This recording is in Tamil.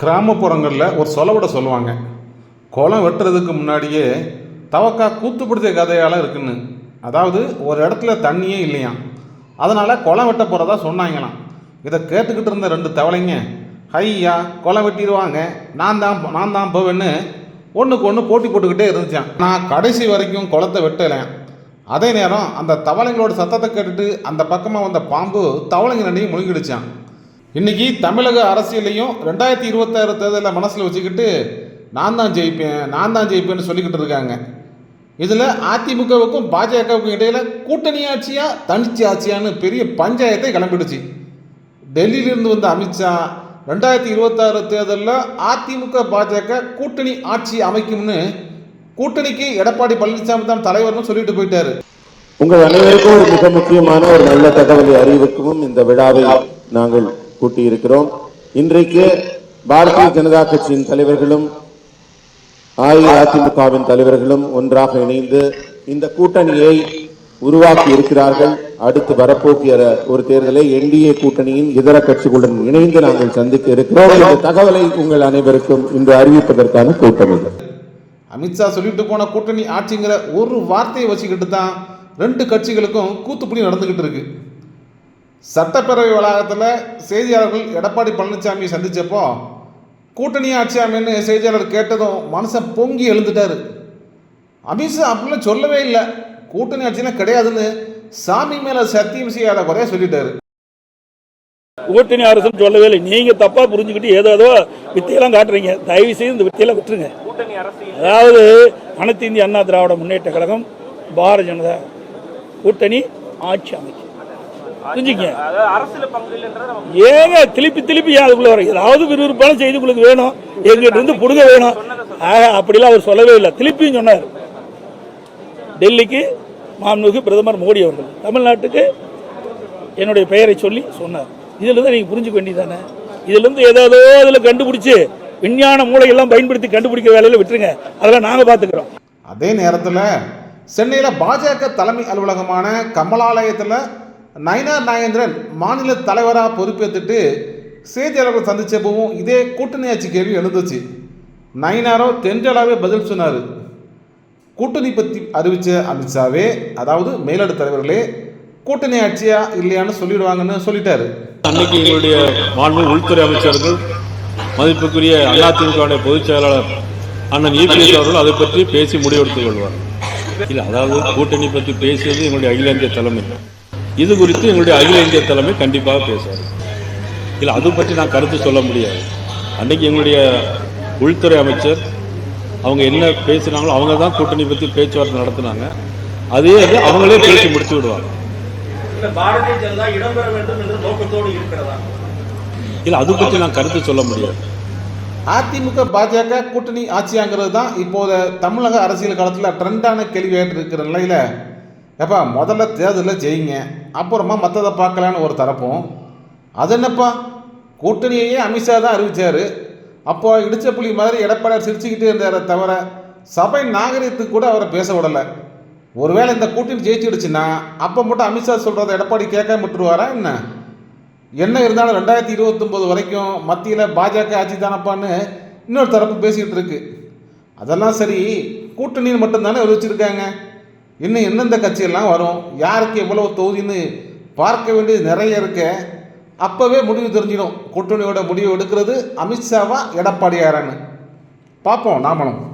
கிராமப்புறங்களில் ஒரு சொலவிட சொல்லுவாங்க. குளம் வெட்டுறதுக்கு முன்னாடியே தவக்கா கூத்து பிடிச்ச கதையால் இருக்குன்னு. அதாவது ஒரு இடத்துல தண்ணியே இல்லையாம். அதனால் குளம் வெட்ட போகிறதா சொன்னாங்களாம். இதை கேட்டுக்கிட்டு இருந்த ரெண்டு தவளைங்க ஐயா குளம் வெட்டிடுவாங்க. நான் தான் நான் தான் போவேன்னு ஒன்றுக்கு ஒன்று போட்டி போட்டுக்கிட்டே இருந்துச்சான் நான் கடைசி வரைக்கும் குளத்தை வெட்டலை. அதே நேரம் அந்த தவளைங்களோட சத்தத்தை கேட்டுட்டு அந்த பக்கமாக வந்த பாம்பு தவளைங்க ரெண்டையும் முழுங்கிடுச்சான் இன்னைக்கு தமிழக அரசியலையும் ரெண்டாயிரத்தி இருபத்தாறு தேர்தலில் மனசில் வச்சுக்கிட்டு நான் தான் ஜெயிப்பேன் நான் தான் ஜெயிப்பேன்னு சொல்லிக்கிட்டு இருக்காங்க. இதில் அதிமுகவுக்கும் பாஜகவுக்கும் இடையில கூட்டணி ஆட்சியா தனிச்சு ஆட்சியான்னு பெரிய பஞ்சாயத்தை கிளம்பிடுச்சு. டெல்லியிலிருந்து வந்த அமித்ஷா ரெண்டாயிரத்தி இருபத்தாறு தேர்தலில் அதிமுக பாஜக கூட்டணி ஆட்சி அமைக்கும்னு கூட்டணிக்கு எடப்பாடி பழனிசாமி தான் தலைவர்னு சொல்லிட்டு போயிட்டாரு. உங்கள் அனைவருக்கும் ஒரு மிக முக்கியமான ஒரு நல்ல தகவலை அறிவிக்கவும் இந்த விழாவை நாங்கள் கூட்டியிருக்கிறோம். இன்றைக்கு பாரதிய ஜனதா கட்சியின் தலைவர்களும் அஇஅதிமுகவின் தலைவர்களும் ஒன்றாக இணைந்து இந்த கூட்டணியை உருவாக்கி இருக்கிறார்கள். அடுத்து வரப்போகிற ஒரு தேர்தலை என்டிஏ கூட்டணியின் இதர கட்சிகளுடன் இணைந்து நாங்கள் சந்திக்க இருக்கிறோம். இந்த தகவலை உங்கள் அனைவருக்கும் இன்று அறிவிப்பதற்கான கூட்டம் இது. அமித்ஷா சொல்லிட்டு போன கூட்டணி ஆட்சிங்கிற ஒரு வார்த்தையை வச்சுக்கிட்டு தான் ரெண்டு கட்சிகளுக்கும் கூத்துப்படி நடந்துகிட்டு இருக்கு. சட்டப்பேரவை வளாகத்தில் செய்தியாளர்கள் எடப்பாடி பழனிசாமியை சந்திச்சப்போ கூட்டணி ஆட்சியாமின்னு செய்தியாளர் கேட்டதும் மனுஷன் பொங்கி எழுந்துட்டாரு. அமித்ஷா அப்படிலாம் சொல்லவே இல்லை. கூட்டணி ஆட்சிலாம் கிடையாதுன்னு சாமி மேலே சத்தியம் செய்யாத குறைய சொல்லிட்டாரு. கூட்டணி அரசுன்னு சொல்லவே இல்லை. நீங்க தப்பா புரிஞ்சுக்கிட்டு ஏதோ ஏதோ வித்தையெல்லாம் காட்டுறீங்க. தயவு செய்து இந்த வித்தையெல்லாம் விட்டுருங்க. அதாவது அனைத்து இந்திய அண்ணா திராவிட முன்னேற்ற கழகம் பாரதிய ஜனதா கூட்டணி ஆட்சி அமைக்கும். புரிஞ்சுக்கங்க ஏங்க திருப்பி திருப்பி அதுக்குள்ள வர ஏதாவது விறுவிறுப்பான செய்தி உங்களுக்கு வேணும். எங்கிட்ட இருந்து புடுங்க வேணும். ஆக, அப்படிலாம் அவர் சொல்லவே இல்லை. திருப்பியும் சொன்னார். டெல்லிக்கு மாண்புமிகு பிரதமர் மோடி அவர்கள். தமிழ்நாட்டுக்கு என்னுடைய பெயரை சொல்லி சொன்னார். இதுல இருந்து நீங்க புரிஞ்சுக்க வேண்டியதானே இதுல இருந்து ஏதோ அதில் கண்டுபிடிச்சு விஞ்ஞான மூளையெல்லாம் பயன்படுத்தி கண்டுபிடிக்கிற வேலையில விட்டுருங்க. அதெல்லாம் நாங்க பாத்துக்கிறோம். அதே நேரத்தில் சென்னையில் பாஜக தலைமை அலுவலகமான கமலாலயத்தில் நயனார் நாகேந்திரன் மாநில தலைவராக பொறுப்பேற்றுட்டு செய்தியாளர்கள் சந்தித்தப்பவும் இதே கூட்டணி ஆட்சி கேள்வி எழுந்துச்சு. நயினாரோ தென்றலாகவே பதில் சொன்னார். கூட்டணி பற்றி அறிவித்த அமித்ஷாவே அதாவது மேலிட தலைவர்களே கூட்டணி ஆட்சியா இல்லையான்னு சொல்லிடுவாங்கன்னு சொல்லிட்டாரு. அன்னைக்கு எங்களுடைய மாண்பு உள்துறை அமைச்சர்கள் மதிப்புக்குரிய அதிமுகவுடைய பொதுச் செயலாளர் அண்ணன் இபிஎஸ் அவர்கள் அதை பற்றி பேசி முடிவெடுத்துக் கொள்வார். இல்லை அதாவது கூட்டணி பற்றி பேசியது எங்களுடைய அகில இந்திய தலைமை. இது குறித்து எங்களுடைய அகில இந்திய தலைமை கண்டிப்பாக பேசுவார். இல்லை அது பற்றி நான் கருத்து சொல்ல முடியாது. அன்னைக்கு எங்களுடைய உள்துறை அமைச்சர் அவங்க என்ன பேசினாங்களோ அவங்க தான் கூட்டணி பற்றி பேச்சுவார்த்தை நடத்துனாங்க. அதே அது அவங்களே பேசி முடிச்சு விடுவாங்க. இல்ல பாரதிய ஜனதா இடம்பெற வேண்டும் என்ற நோக்கத்தோடு இருக்கிறதா? இல்லை அது பற்றி நான் கருத்து சொல்ல முடியாது. அதிமுக பாஜக கூட்டணி ஆட்சியாங்கிறது தான் இப்போது தமிழக அரசியல் காலத்தில் ட்ரெண்டான கேள்வியாட்டு இருக்கிற நிலையில் எப்பா முதல்ல தேர்தலில் ஜெயிங்க. அப்புறமா மற்றதை பார்க்கலான்னு ஒரு தரப்பும். அது என்னப்பா? கூட்டணியையே அமித்ஷா தான் அறிவிச்சார். அப்போ இடிச்ச புலி மாதிரி எடப்பாடியார் சிரிச்சுக்கிட்டே இருந்தாரே தவிர சபை நாகரிகத்துக்கு கூட அவரை பேச விடலை. ஒருவேளை இந்த கூட்டணி ஜெயிச்சிடுச்சுன்னா அப்போ மட்டும் அமித்ஷா சொல்கிறத எடப்பாடி கேட்காம விட்டுருவாரா என்ன? என்ன இருந்தாலும் ரெண்டாயிரத்தி இருபத்தொம்போது வரைக்கும் மத்தியில் பாஜக ஆட்சி தானப்பான்னு இன்னொரு தரப்பு பேசிக்கிட்டு இருக்கு. அதெல்லாம் சரி கூட்டணின்னு மட்டும்தானே வச்சிருக்காங்க இன்னும் எந்தெந்த கட்சியெல்லாம் வரும் யாருக்கு எவ்வளவு தொகுதின்னு பார்க்க வேண்டியது நிறைய இருக்க. அப்போவே முடிவு தெரிஞ்சிடும். கூட்டணியோட முடிவு எடுக்கிறது அமித்ஷாவா எடப்பாடியாரான்னு. பார்ப்போம் நாமளும்.